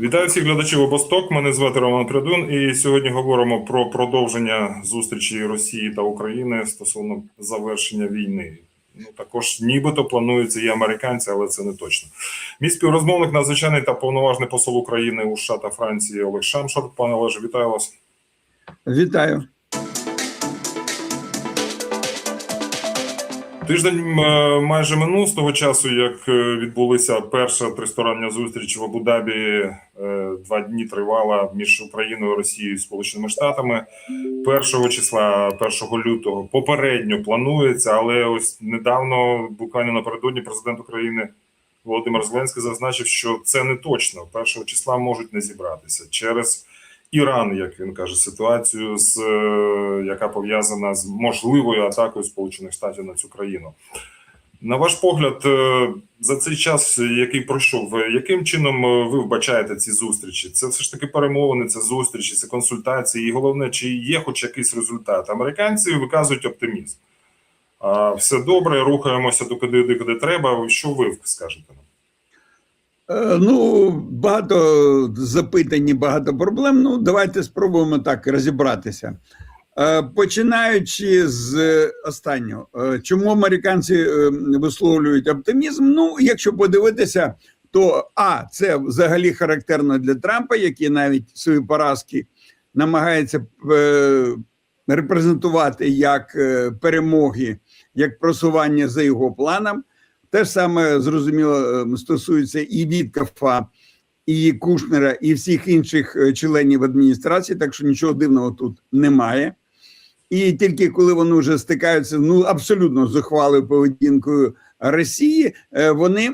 Вітаю всіх глядачів обосток. Мене звати Роман Придун, і сьогодні говоримо про продовження зустрічі Росії та України стосовно завершення війни. Ну також нібито планується і американці, але це не точно. Мій співрозмовник, надзвичайний та повноважний посол України у США та Франції Олег Шамшор. Пане Олеже, вітаю вас. Вітаю. Тиждень е, майже минув з того часу, як е, відбулася перша тристороння зустріч в Абу-Дабі. Е, Два дні тривала між Україною, Росією і Сполученими Штатами. Першого числа, 1 лютого, попередньо планується, але ось недавно, буквально напередодні, президент України Володимир Зеленський зазначив, що це не точно. Першого числа можуть не зібратися через Іран, як він каже, ситуацію, з е, яка пов'язана з можливою атакою Сполучених Штатів на цю країну. На ваш погляд, е, за цей час, який пройшов, е, яким чином ви вбачаєте ці зустрічі? Це все ж таки перемовини, це зустрічі, це консультації, і головне, чи є хоч якийсь результат? Американці виказують оптимізм. А все добре, рухаємося до куди, куди треба. Що ви скажете нам? Е, Ну, багато запитань, багато проблем. Ну, давайте спробуємо так розібратися. Е, Починаючи з останнього, Е, чому американці висловлюють оптимізм? Ну, якщо подивитися, то А, це взагалі характерно для Трампа, який навіть свої поразки намагається репрезентувати як перемоги, як просування за його планом. Те ж саме зрозуміло е, стосується і Віткафа, і Кушнера, і всіх інших е, членів адміністрації, так що нічого дивного тут немає. І тільки коли вони вже стикаються ну абсолютно з ухвалою поведінкою Росії, е, вони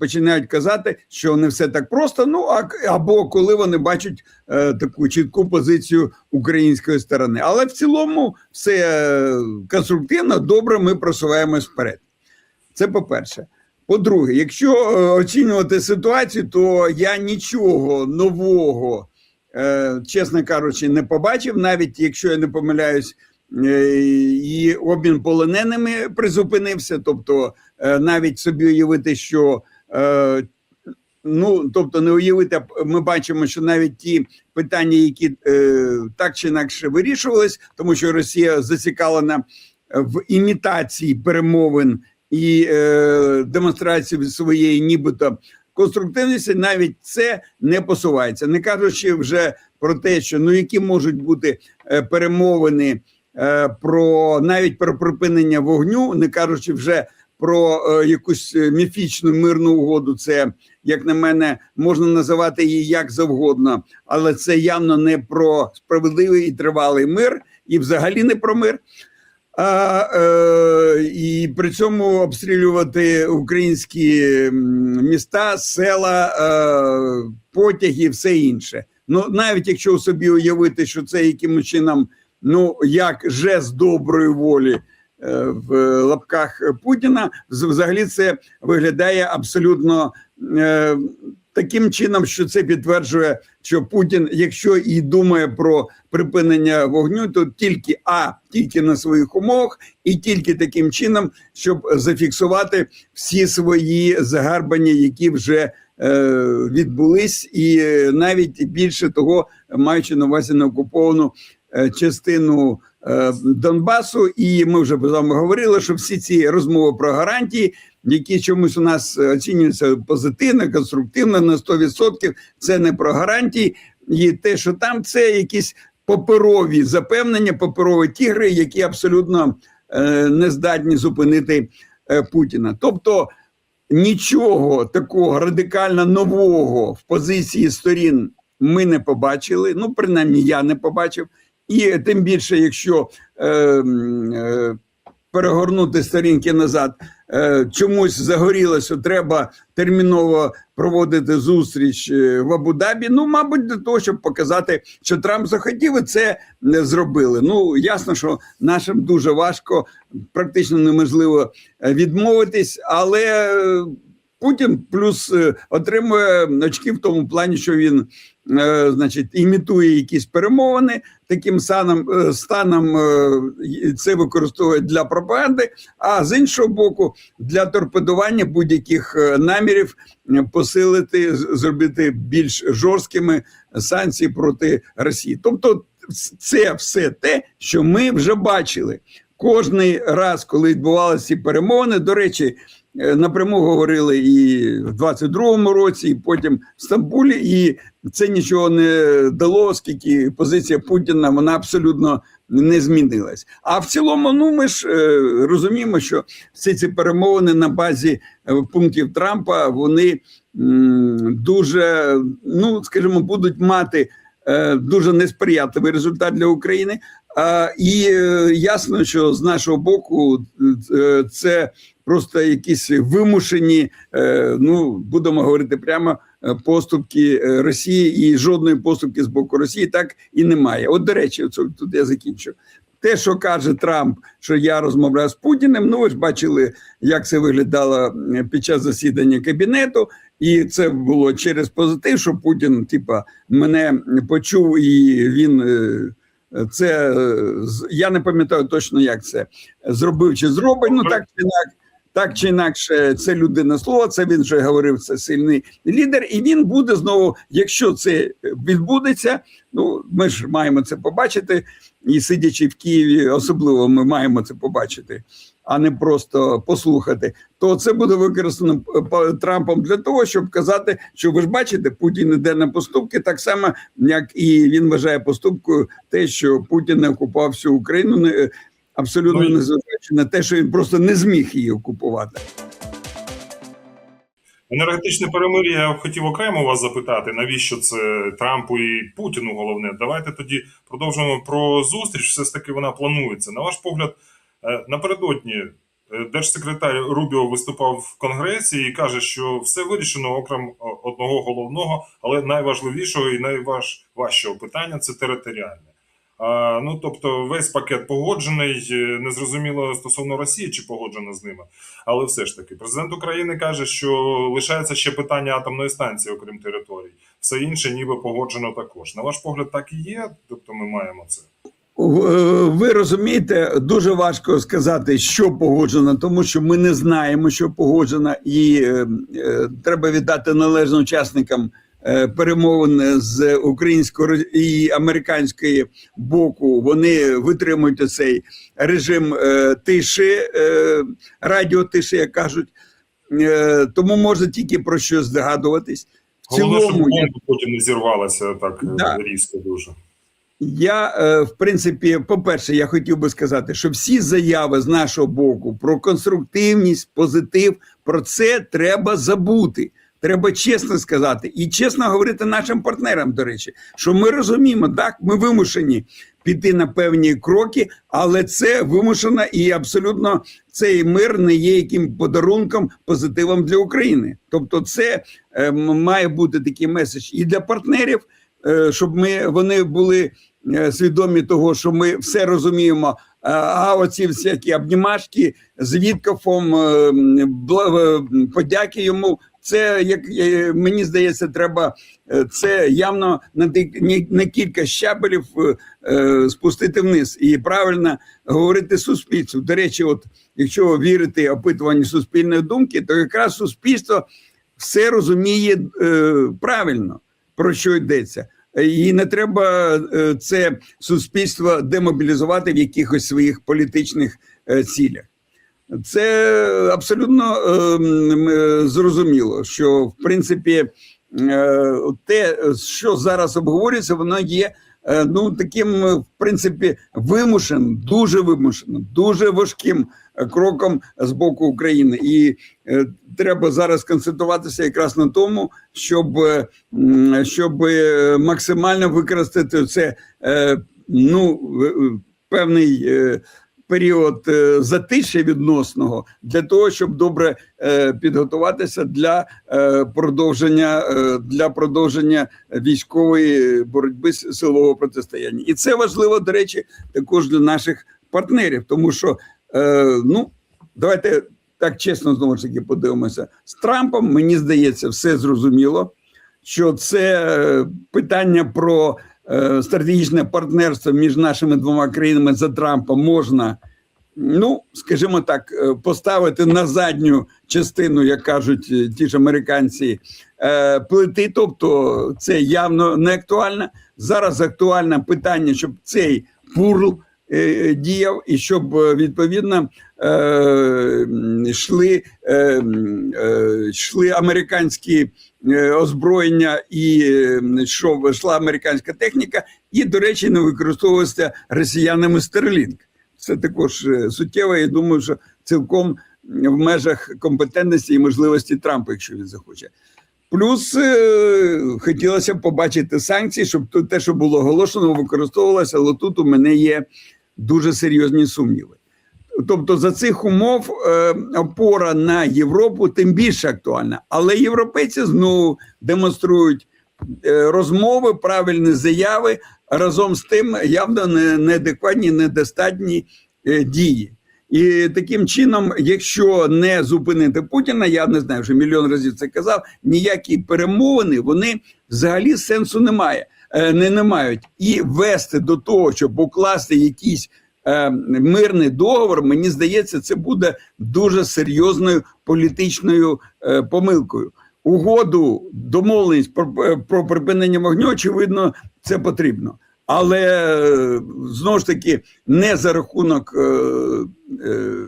починають казати, що не все так просто. Ну а або коли вони бачать е, таку чітку позицію української сторони. Але в цілому все е, конструктивно, добре. Ми просуваємось вперед. Це по-перше. По-друге, якщо е, оцінювати ситуацію, то я нічого нового, е, чесно кажучи, не побачив, навіть якщо я не помиляюсь, е, і обмін полоненими призупинився. Тобто, навіть собі уявити, що ну тобто, не уявити, ми бачимо, що навіть ті питання, які так чи інакше вирішувались, тому що Росія зацікавлена в імітації перемовин і е, демонстрації своєї, нібито конструктивності, навіть це не посувається, не кажучи вже про те, що ну які можуть бути е, перемовини е, про навіть про припинення вогню, не кажучи вже про е, якусь е, міфічну мирну угоду. Це як на мене можна називати її як завгодно, але це явно не про справедливий і тривалий мир, і взагалі не про мир. А, е, і при цьому обстрілювати українські міста, села, е, потяги, все інше. Ну навіть якщо собі уявити, що це якимось чином, ну як жест доброї волі е, в лапках Путіна, взагалі це виглядає абсолютно е, таким чином, що це підтверджує, що Путін, якщо і думає про припинення вогню, то тільки а тільки на своїх умовах, і тільки таким чином, щоб зафіксувати всі свої загарбання, які вже е, відбулись, і е, навіть більше того, маючи на увазі на окуповану е, частину Донбасу, і ми вже з вами говорили, що всі ці розмови про гарантії, які чомусь у нас оцінюються позитивно, конструктивно на 100%, це не про гарантії, і те, що там це якісь паперові запевнення, паперові тігри, які абсолютно е, не здатні зупинити е, Путіна. Тобто нічого такого радикально нового в позиції сторін ми не побачили. Ну, принаймні, я не побачив. І тим більше, якщо е, е, перегорнути сторінки назад, е, чомусь загоріло, що треба терміново проводити зустріч е, в Абу-Дабі. Ну, мабуть, для того, щоб показати, що Трамп захотів і це не зробили. Ну ясно, що нашим дуже важко, практично неможливо е, відмовитись, але е, Путін плюс е, отримує очки в тому плані, що він, е, значить, імітує якісь перемовини. Таким самим е, станом це використовує для пропаганди. А з іншого боку, для торпедування будь-яких намірів посилити, зробити більш жорсткими санкції проти Росії. Тобто, це все те, що ми вже бачили. Кожний раз, коли відбувалися перемовини, до речі, напряму говорили і в 22-му році, і потім в Стамбулі, і це нічого не дало, оскільки позиція Путіна вона абсолютно не змінилась. А в цілому, ну ми ж е, розуміємо, що всі ці перемовини на базі е, пунктів Трампа вони дуже, ну скажімо, будуть мати е, дуже несприятливий результат для України. І е, ясно, що з нашого боку е, це просто якісь вимушені, е, ну будемо говорити прямо. Поступки Росії і жодної поступки з боку Росії так і немає. От до речі, оце, тут я закінчу. Те, що каже Трамп, що я розмовляю з Путіним. Ну ви ж бачили, як це виглядало під час засідання кабінету, і це було через позитив, що Путін, типа, мене почув, і він це е, я не пам'ятаю точно, як це зробив чи зробить. Ну так чи інакше, так чи інакше, це людина слова. Це він вже говорив. Це сильний лідер, і він буде знову, якщо це відбудеться. Ну ми ж маємо це побачити, і сидячи в Києві, особливо ми маємо це побачити, а не просто послухати. То це буде використано е, Трампом для того, щоб казати, що ви ж бачите, Путін іде на поступки, так само як і він вважає поступкою те, що Путін не окупував всю Україну, не абсолютно Ну, незважаючи на те, що він просто не зміг її окупувати. Енергетичне перемир'я я хотів окремо вас запитати, навіщо це Трампу і Путіну головне. Давайте тоді продовжимо про зустріч. Все ж таки вона планується. На ваш погляд, е, напередодні е, держсекретар Рубіо виступав в Конгресі і каже, що все вирішено окрім е, одного головного, але найважливішого і найважчого питання це територіальне. Ну тобто, весь пакет погоджений. е, Незрозуміло стосовно Росії, чи погоджено з ними. Але все ж таки, президент України каже, що лишається ще питання атомної станції, окрім територій. Все інше, ніби погоджено також. На ваш погляд, так і є. Тобто, ми маємо це. Е, Ви розумієте, дуже важко сказати, що погоджено, тому що ми не знаємо, що погоджено, і е, е, треба віддати належно учасникам е, перемовин з українського і американської боку. Вони витримують цей режим е, тиші, е, радіотиші, як кажуть. Е, тому можна тільки про щось здогадуватись. В Головне, щоб цілому, я бомба потім не зірвалася так е, Да. різко дуже. Я, е, в принципі, по-перше, я хотів би сказати, що всі заяви з нашого боку про конструктивність, позитив, про це треба забути. Треба чесно сказати і чесно говорити нашим партнерам, до речі, що ми розуміємо, так, ми вимушені піти на певні кроки, але це вимушено і абсолютно цей мир не є яким подарунком, позитивом для України. Тобто, це е, має бути такий меседж і для партнерів, е, щоб ми вони були свідомі того, що ми все розуміємо. А- А оці всякі обнімашки з Віткофом, е, е, подяки йому. Це як е, мені здається, треба е, це явно на на кілька щабелів е, е, спустити вниз і правильно говорити суспільству. До речі, от якщо вірити опитуванню суспільної думки, то якраз суспільство все розуміє е, правильно про що йдеться. І не треба е, це суспільство демобілізувати в якихось своїх політичних е, цілях. Це абсолютно е, е, зрозуміло, що в принципі те, що зараз обговорюється, воно є ну таким, в принципі, вимушеним, дуже вимушеним, дуже важким кроком з боку України. І е, треба зараз концентруватися якраз на тому, щоб, е, щоб е, максимально використати це ну, певний. Період затишя відносного для того, щоб добре підготуватися для продовження для продовження військової боротьби силового протистояння, і це важливо до речі, також для наших партнерів, тому що е, ну давайте так чесно знову ж таки подивимося з Трампом. Мені здається, все зрозуміло, що це е, питання про е, стратегічне партнерство між нашими двома країнами за Трампа можна, ну скажімо так, е, поставити на задню частину, як кажуть е, ті ж американці, плити. Тобто, це явно не актуально. Зараз актуальне питання, щоб цей пурл діяв, і щоб е, відповідно е, йшли, е, е, йшли американські е, озброєння і е, що йшла американська техніка, і, до речі, не використовувався росіянами Стерлінг. Це також е, суттєво. Я думаю, що цілком в межах компетентності і можливості Трампа, якщо він захоче. Плюс е, хотілося б побачити санкції, щоб те, що було оголошено, використовувалося, але тут у мене є дуже серйозні сумніви. Тобто, за цих умов е, опора на Європу тим більше актуальна. Але європейці знову демонструють е, розмови, правильні заяви разом з тим явно не- неадекватні, недостатні е, дії. І таким чином, якщо не зупинити Путіна, я не знаю, вже мільйон разів це казав. Ніякі перемовини вони взагалі сенсу немає, е, не, не мають. І вести до того, щоб укласти якийсь е, мирний договор, мені здається, це буде дуже серйозною політичною е, помилкою. Угоду, домовленість про, е, про припинення вогню, очевидно, це потрібно. Але е, знову ж таки не за рахунок е, е,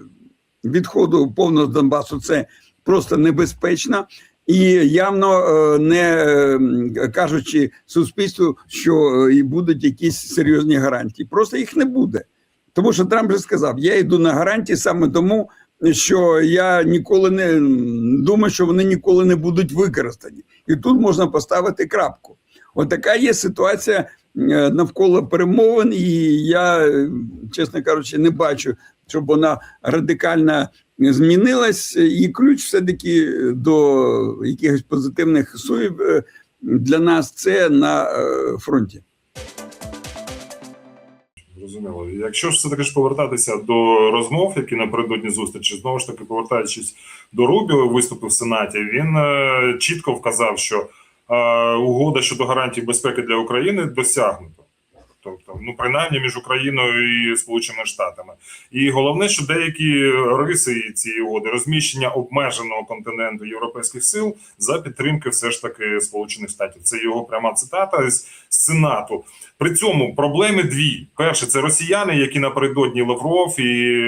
відходу повного з Донбасу, це просто небезпечно. І явно е, не е, кажучи суспільству, що е, і будуть якісь серйозні гарантії. Просто їх не буде. Тому що Трамп вже сказав: я йду на гарантії саме тому, що я ніколи не думаю, що вони ніколи не будуть використані. І тут можна поставити крапку. От така є ситуація навколо перемовин, і я, чесно кажучи, не бачу, щоб вона радикально змінилась. І ключ все-таки до якихось позитивних суїв е, для нас це на е, фронті. Зрозуміло. Якщо все таки ж повертатися до розмов, які напередодні зустрічі, знову ж таки повертаючись до Рубіо, виступу в Сенаті, він е, чітко вказав, що угода щодо гарантій безпеки для України досягнута. Тобто, ну принаймні між Україною і Сполученими Штатами, і головне, що деякі риси цієї угоди розміщення обмеженого континенту європейських сил за підтримки, все ж таки Сполучених Штатів. Це його пряма цитата з Сенату. При цьому проблеми дві: перше, це росіяни, які напередодні Лавров і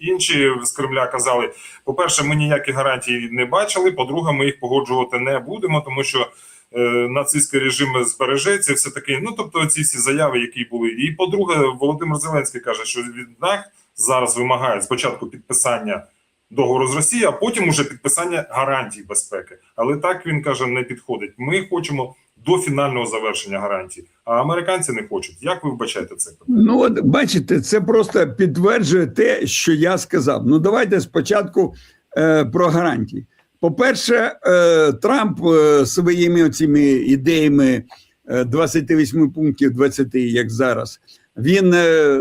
інші з Кремля казали: по-перше, ми ніяких гарантій не бачили. По-друге, ми їх погоджувати не будемо, тому що нацистський режим збережеться, все таки. Ну тобто, ці всі заяви, які були. І по-друге, Володимир Зеленський каже, що від нас зараз вимагають спочатку підписання. Договору з Росією, а потім уже підписання гарантій безпеки. Але так він каже, не підходить. Ми хочемо до фінального завершення гарантій, а американці не хочуть. Як ви вбачаєте це? Ну, от бачите, це просто підтверджує те, що я сказав. Ну, давайте спочатку е, про гарантії. По-перше, е, Трамп е, своїми оціми ідеями е, 28 пунктів 20, як зараз, він е,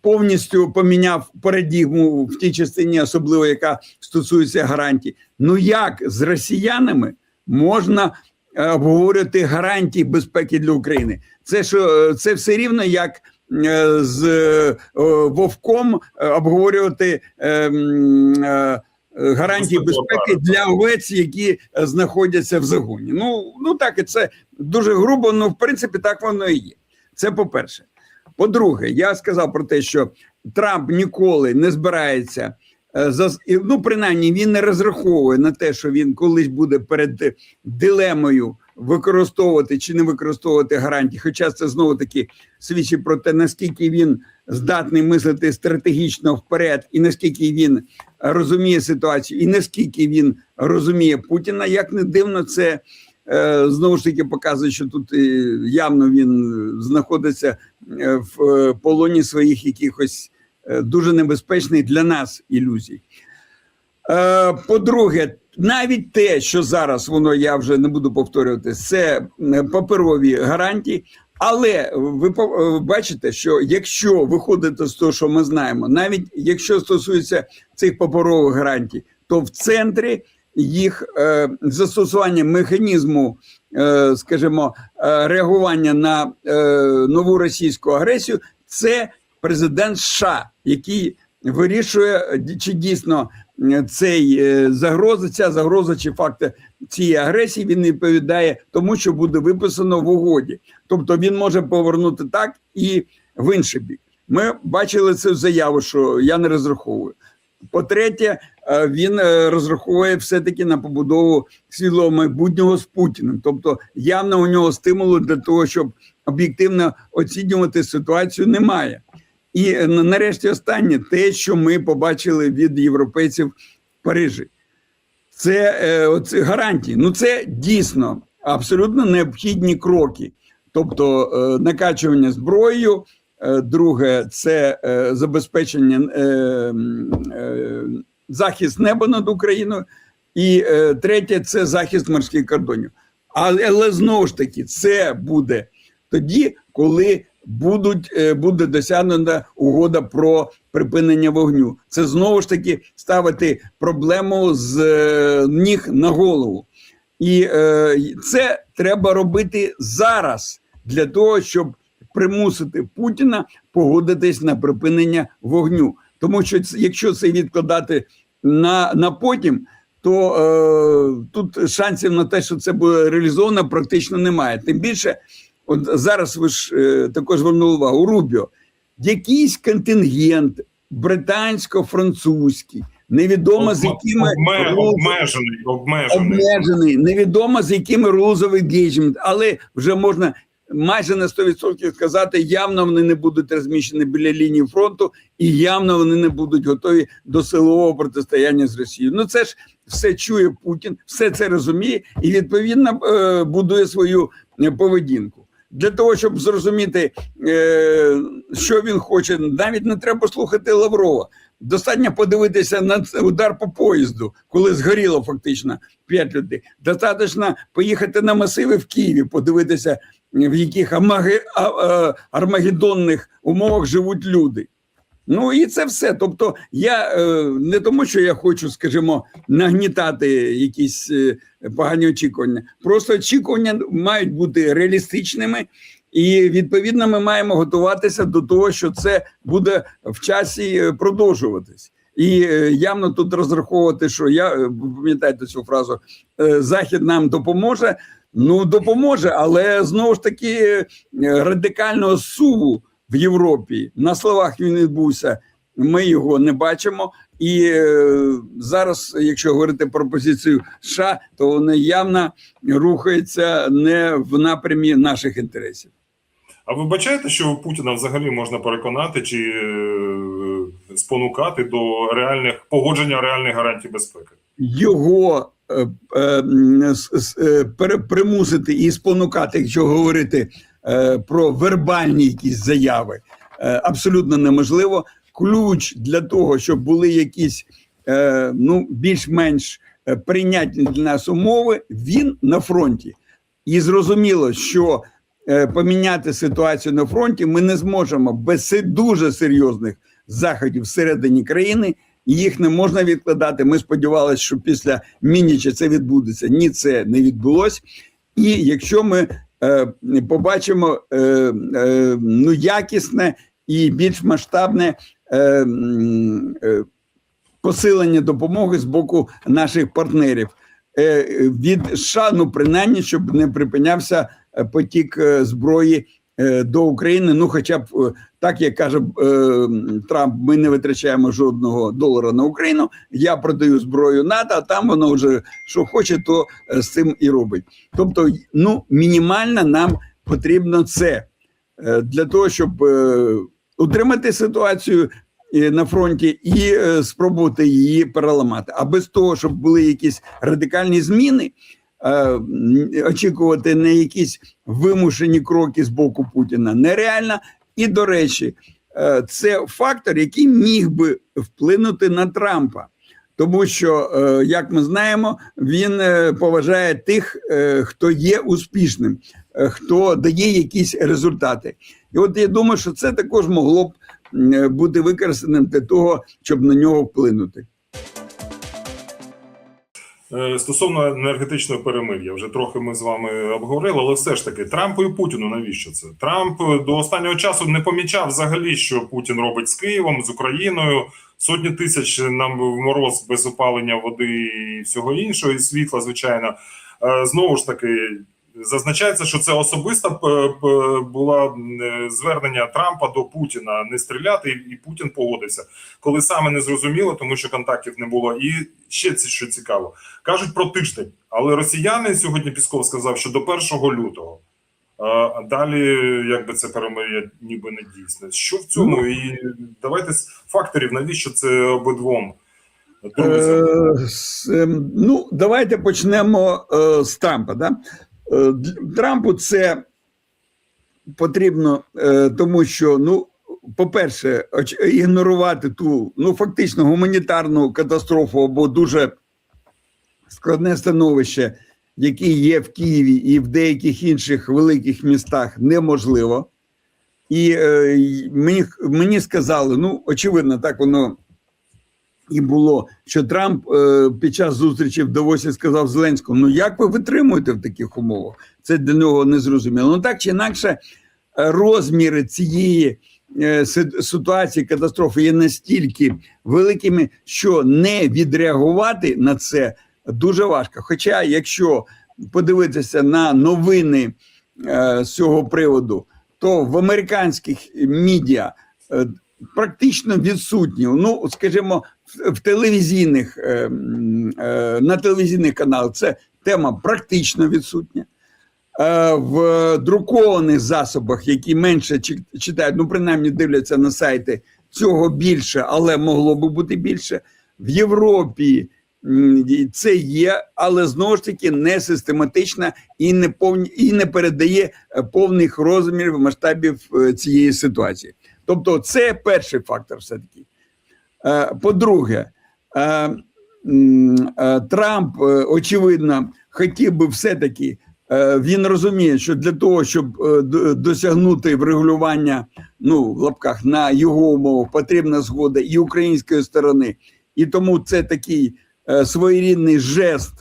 повністю поміняв парадігму в тій частині, особливо яка стосується гарантій. Ну як з росіянами можна е, обговорювати гарантії безпеки для України? Це що е, це все рівно як е, з е, вовком е, обговорювати. Е, е, Гарантії безпеки для овець, які е, знаходяться в загоні. Ну ну так і це дуже грубо. Ну в принципі, так воно і є. Це по-перше. По-друге, я сказав про те, що Трамп ніколи не збирається за зас- ну, принаймні, він не розраховує на те, що він колись буде перед е, дилемою використовувати чи не використовувати гарантії. Хоча це знову таки свідчить про те, наскільки він здатний мислити стратегічно вперед, і наскільки він розуміє ситуацію, і наскільки він розуміє Путіна. Як не дивно, це е, знову ж таки показує, що тут е, явно він знаходиться е, в полоні своїх якихось дуже небезпечних для нас ілюзій. По-друге, навіть те, що зараз воно я вже не буду повторювати, це е, паперові гарантії. Але ви е, бачите, що якщо виходити з того, що ми знаємо, навіть якщо стосується цих паперових гарантій, то в центрі їх е, застосування механізму, е, скажімо, е, реагування на е, нову російську агресію, це президент США, який вирішує, чи дійсно цей е, загроза, ця загроза чи факти цієї агресії він відповідає тому, що буде виписано в угоді. Тобто він може повернути так і в інший бік. Ми бачили цю заяву, що я не розраховую. По-третє, е, він е, розраховує все-таки на побудову світлого майбутнього з Путіним. Тобто, явно у нього стимулу для того, щоб об'єктивно оцінювати ситуацію, немає. І е, нарешті останнє те, що ми побачили від європейців в Парижі, це е, гарантії. Ну це дійсно абсолютно необхідні кроки. Тобто е, накачування зброєю, е, друге це забезпечення е, захист неба над Україною, і третє це захист морських кордонів. Але, але знову ж таки, це буде тоді, коли будуть, е, буде досягнена угода про припинення вогню. Це знову ж таки ставити проблему з е, ніг на голову. І е, це треба робити зараз для того, щоб примусити Путіна погодитись на припинення вогню. Тому що якщо це відкладати на, на потім, то е, тут шансів на те, що це буде реалізовано, практично немає. Тим більше, от зараз ви ж е, також звернули увагу, Рубіо, якийсь контингент британсько-французький, невідомо з якими обме- обмежений, обмежений. обмежений, невідомо з якими of engagement, але вже можна майже на 100% сказати, явно вони не будуть розміщені біля лінії фронту, і явно вони не будуть готові до силового протистояння з Росією. Ну це ж все чує Путін, все це розуміє і відповідно е, будує свою поведінку. Для того щоб зрозуміти, е, що він хоче, навіть не треба слухати Лаврова. Достатньо подивитися на удар по поїзду, коли згоріло фактично п'ять людей. Достатньо поїхати на масиви в Києві, подивитися, в яких армагеддонних умовах живуть люди. Ну і це все. Тобто, я е, не тому, що я хочу, скажімо, нагнітати якісь е, погані очікування. Просто очікування мають бути реалістичними, і відповідно ми маємо готуватися до того, що це буде в часі е, продовжуватись. І явно тут розраховувати, що я пам'ятаєте цю фразу Захід нам допоможе. Ну допоможе, але знову ж таки радикального суву в Європі на словах він відбувся. Ми його не бачимо. І е, зараз, якщо говорити про позицію США, то вони явно рухаються не в напрямі наших інтересів. А ви бачаєте, що Путіна взагалі можна переконати чи е, спонукати до реальних погодження реальних гарантій безпеки? його е, е, е, примусити і спонукати, якщо говорити про вербальні якісь заяви, е, абсолютно неможливо. Ключ для того, щоб були якісь е, ну, більш-менш е, прийнятні для нас умови, він на фронті. І зрозуміло, що е, поміняти ситуацію на фронті ми не зможемо без дуже серйозних заходів всередині країни. Їх не можна відкладати. Ми сподівалися, що після Мініча це відбудеться. Ні, це не відбулось. І якщо ми е, побачимо е, е, ну, якісне і більш масштабне е, е, посилення допомоги з боку наших партнерів. Е, від США, ну принаймні, щоб не припинявся е, потік е, зброї е, до України. Ну, хоча б е, так як каже е, Трамп, ми не витрачаємо жодного долара на Україну. Я продаю зброю НАТО, а там воно вже що хоче, то е, з цим і робить. Тобто, ну мінімально нам потрібно це е, для того, щоб е, утримати ситуацію е, на фронті і е, спробувати її переламати. А без того, щоб були якісь радикальні зміни, е, очікувати на якісь вимушені кроки з боку Путіна нереально. І до речі, е, це фактор, який міг би вплинути на Трампа. Тому що, е, як ми знаємо, він е, поважає тих, е, хто є успішним, е, хто дає якісь результати. І от я думаю, що це також могло б бути використаним для того, щоб на нього вплинути. Е, Стосовно енергетичного перемир'я, вже трохи ми з вами обговорили, але все ж таки Трампу і Путіну навіщо це? Трамп е, до останнього часу не помічав взагалі, що Путін робить з Києвом, з Україною. Сотні тисяч нам в мороз без опалення води і всього іншого, і світла, звичайно. Е, Знову ж таки, зазначається, що це особиста п- п- була е, звернення Трампа до Путіна не стріляти, і Путін погодився, коли саме не зрозуміло, тому що контактів не було. І ще це що цікаво, кажуть про тиждень, але росіяни сьогодні Пісков сказав, що до 1 лютого. А далі, якби це перемир'я ніби не дійсне. Що в цьому? І давайте з факторів, навіщо це обидвом? Е, ем, ну, давайте почнемо е, з Трампа. Да? Е, Трампу це потрібно, е, тому що, ну, по-перше, ігнорувати ту ну, фактично гуманітарну катастрофу або дуже складне становище, яке є в Києві і в деяких інших великих містах, неможливо. І е, мені, мені сказали, ну, очевидно, так воно і було, що Трамп е, під час зустрічі в Давосі сказав Зеленському: ну як ви витримуєте в таких умовах? Це для нього не зрозуміло. Ну так чи інакше, е, розміри цієї е, ситуації катастрофи є настільки великими, що не відреагувати на це дуже важко. Хоча, якщо подивитися на новини е, з цього приводу, то в американських медіа е, практично відсутні. Ну, скажімо, в- телевізійних е, е, на телевізійних каналах це тема практично відсутня. Е, В друкованих засобах, які менше чи- читають, ну принаймні дивляться на сайти, цього більше, але могло би бути більше. В Європі це є, але знову ж таки не систематична і не повні, і не передає повних розмірів масштабів цієї ситуації. Тобто, це перший фактор, все таки. Е, По-друге, е, е, Трамп, очевидно, хотів би все-таки. Він розуміє, що для того, щоб досягнути врегулювання ну, в лапках на його умовах, потрібна згода і української сторони. І тому це такий своєрідний жест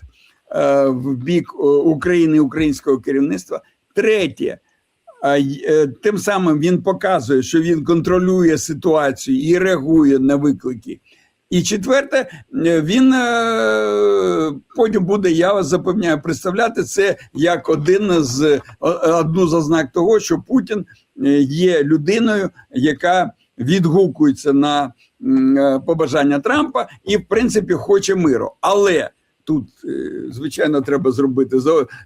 в бік України і українського керівництва. Третє, тим самим він показує, що він контролює ситуацію і реагує на виклики. І четверте, е, він е, потім буде, я вас запевняю, представляти це як один з одну з ознак того, що Путін е, є людиною, яка відгукується на е, побажання Трампа і, в принципі, хоче миру. Але тут, е, звичайно, треба зробити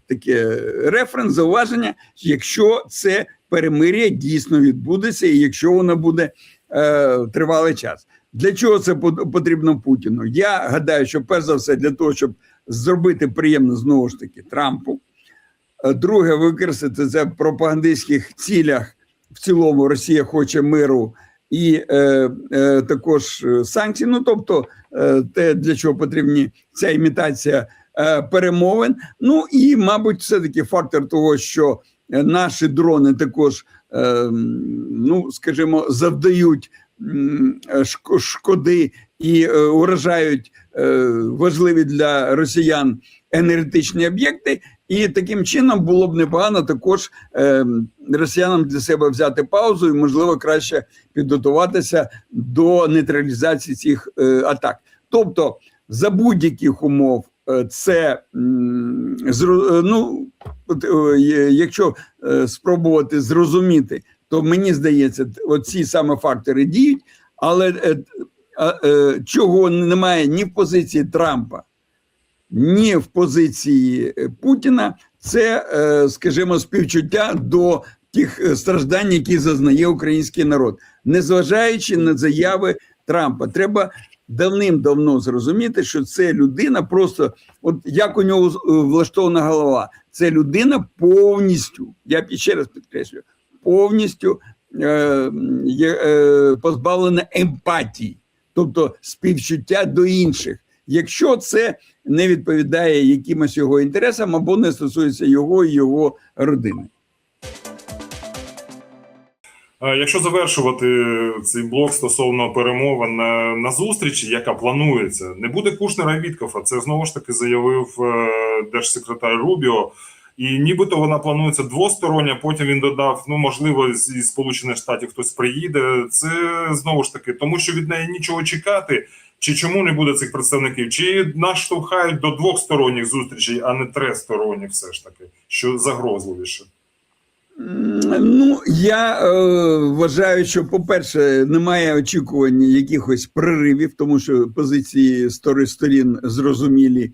таке референс, зауваження, якщо це перемир'я дійсно відбудеться, і якщо воно буде е, тривалий час. Для чого це потрібно Путіну? Я гадаю, що перш за все для того, щоб зробити приємно знову ж таки Трампу. Е, Друге, використати це в пропагандистських цілях. В цілому Росія хоче миру і е, е, також е, санкцій. Ну тобто, е, те, для чого потрібні ця імітація е, перемовин. Ну і, мабуть, все-таки фактор того, що е, наші дрони також, е, ну скажімо, завдають е, шкоди і е, уражають е, важливі для росіян енергетичні об'єкти. І таким чином було б непогано також е, росіянам для себе взяти паузу і, можливо, краще підготуватися до нейтралізації цих е, атак. Тобто, за будь-яких умов, е, це е, ну, е, якщо спробувати зрозуміти, то мені здається, оці саме фактори діють, але чого немає ні в позиції Трампа, ні в позиції е, Путіна, це, е, скажімо, співчуття до тих е, страждань, які зазнає український народ, незважаючи на заяви Трампа, треба давним-давно зрозуміти, що це людина просто, от як у нього влаштована голова, це людина повністю, я ще раз підкреслюю, повністю е, е, позбавлена емпатії, тобто співчуття до інших. Якщо це не відповідає якимось його інтересам або не стосується його і його родини. Е, Якщо завершувати цей блок стосовно перемовин на, на зустрічі, яка планується, не буде Кушнера і. Це знову ж таки заявив е, держсекретар Рубіо. І нібито вона планується двостороння. Потім він додав: ну можливо, зі Сполучених Штатів хтось приїде. Це знову ж таки, тому що від неї нічого чекати. Чи чому не буде цих представників? Чи нас штовхають до двохсторонніх зустрічей, а не тристоронніх, все ж таки, що загрозливіше? Ну, я е, вважаю, що, по-перше, немає очікувань якихось проривів, тому що позиції стори сторін зрозумілі.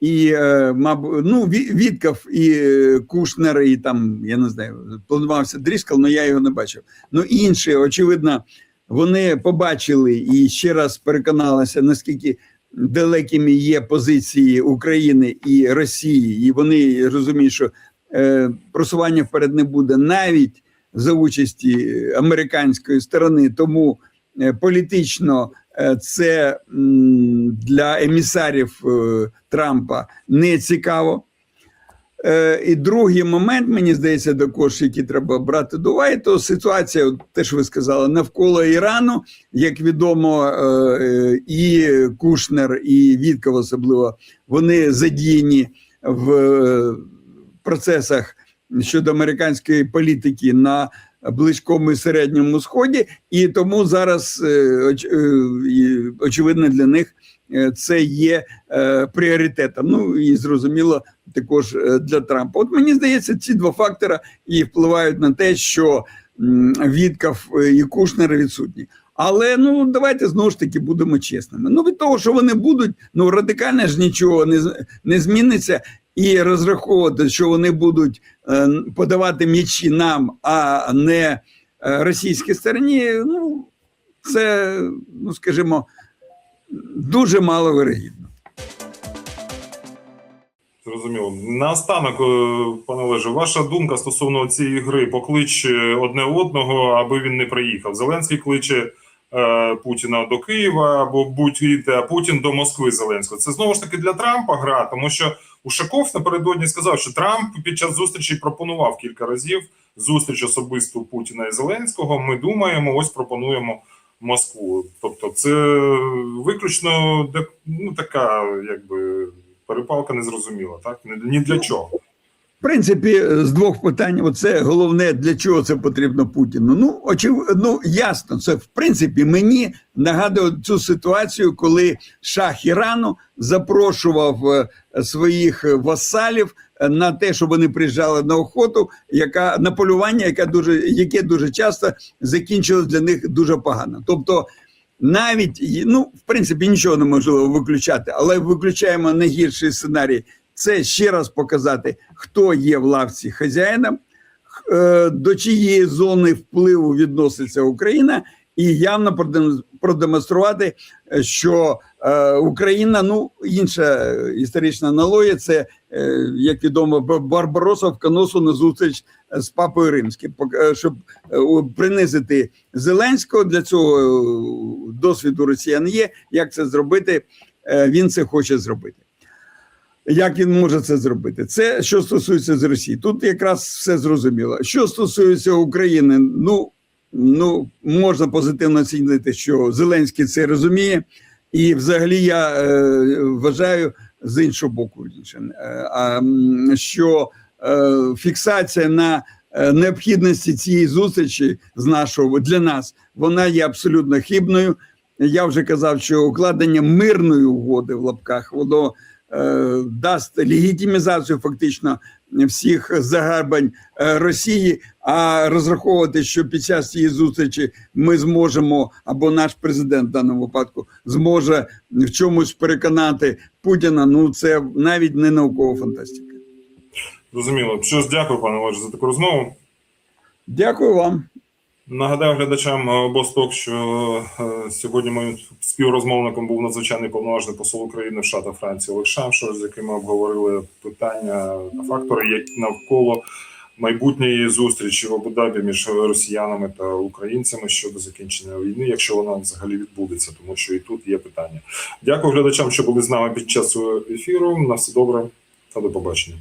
І, е, мабуть, ну, Ві- Вітков і е, Кушнер, і там, я не знаю, планувався Дріскал, але я його не бачив. Ну, інші, очевидно, вони побачили і ще раз переконалися, наскільки далекими є позиції України і Росії, і вони розуміють, що е, просування вперед не буде навіть за участі американської сторони. Тому е, політично е, це м, для емісарів е, Трампа не цікаво. Е, І другий момент, мені здається, також, який треба брати до уваги, то ситуація, те, що ви сказали, навколо Ірану, як відомо, е, і Кушнер, і Вітков особливо, вони задіяні в е, процесах щодо американської політики на Близькому і середньому сході, і тому зараз е, е, очевидно для них е, це є пріоритетом. Ну і зрозуміло, також для Трампа. От мені здається, ці два фактори і впливають на те, що Вітков і Кушнер відсутні. Але ну давайте знову ж таки будемо чесними. Ну від того, що вони будуть, ну радикально ж нічого не, не зміниться. І розраховувати, що вони будуть е, подавати м'ячі нам, а не е, російській стороні, ну це, ну скажімо, дуже маловирогідно. Зрозуміло. Наостанок, е, пане Олеже, ваша думка стосовно цієї гри поклич одне одного, аби він не приїхав. Зеленський кличе Путіна до Києва або будь-де, а Путін до Москви Зеленського. Це знову ж таки для Трампа гра, тому що Ушаков напередодні сказав, що Трамп під час зустрічі пропонував кілька разів зустріч особисту Путіна і Зеленського. Ми думаємо, ось пропонуємо Москву. Тобто, це виключно ну, така, якби перепалка незрозуміла, так? Ні для чого. В принципі, з двох питань, оце головне, для чого це потрібно Путіну. Ну, очевидно, ну, ясно, це в принципі мені нагадує цю ситуацію, коли шах Ірану запрошував е, своїх васалів е, на те, щоб вони приїжджали на охоту, яка на полювання, яке дуже яке дуже часто закінчилось для них дуже погано. Тобто, навіть ну, в принципі, нічого неможливо виключати, але виключаємо найгірший сценарій. Це ще раз показати, хто є в лавці хазяїном, е, до чиєї зони впливу відноситься Україна, і явно продем- продемонструвати, що е, Україна, ну інша історична аналогія, це е, як відомо, Б- Барбаросов носу на зустріч з папою римським, щоб принизити Зеленського. Для цього досвіду росіян є. Як це зробити? Він це хоче зробити. Як він може це зробити? Це що стосується з Росії. Тут якраз все зрозуміло. Що стосується України, ну, ну можна позитивно оцінити, що Зеленський це розуміє, і взагалі я е, вважаю з іншого боку, е, а, що е, фіксація на е, необхідності цієї зустрічі з нашого для нас вона є абсолютно хибною. Я вже казав, що укладення мирної угоди в лапках воно дасть легітимізацію фактично всіх загарбань е, Росії. А розраховувати, що під час цієї зустрічі ми зможемо, або наш президент в даному випадку зможе в чомусь переконати Путіна. Ну це навіть не наукова фантастика. Зрозуміло. Що ж, дякую, пане Олеже, за таку розмову. Дякую вам. Нагадаю глядачам е, Босток, що е, сьогодні моїм співрозмовником був надзвичайний повноважний посол України в США та Франції Олег Шамшо, з яким ми обговорили питання та фактори, які навколо майбутньої зустрічі в Абу-Дабі між росіянами та українцями щодо закінчення війни, якщо вона взагалі відбудеться, тому що і тут є питання. Дякую глядачам, що були з нами під час ефіру. На все добре та до побачення.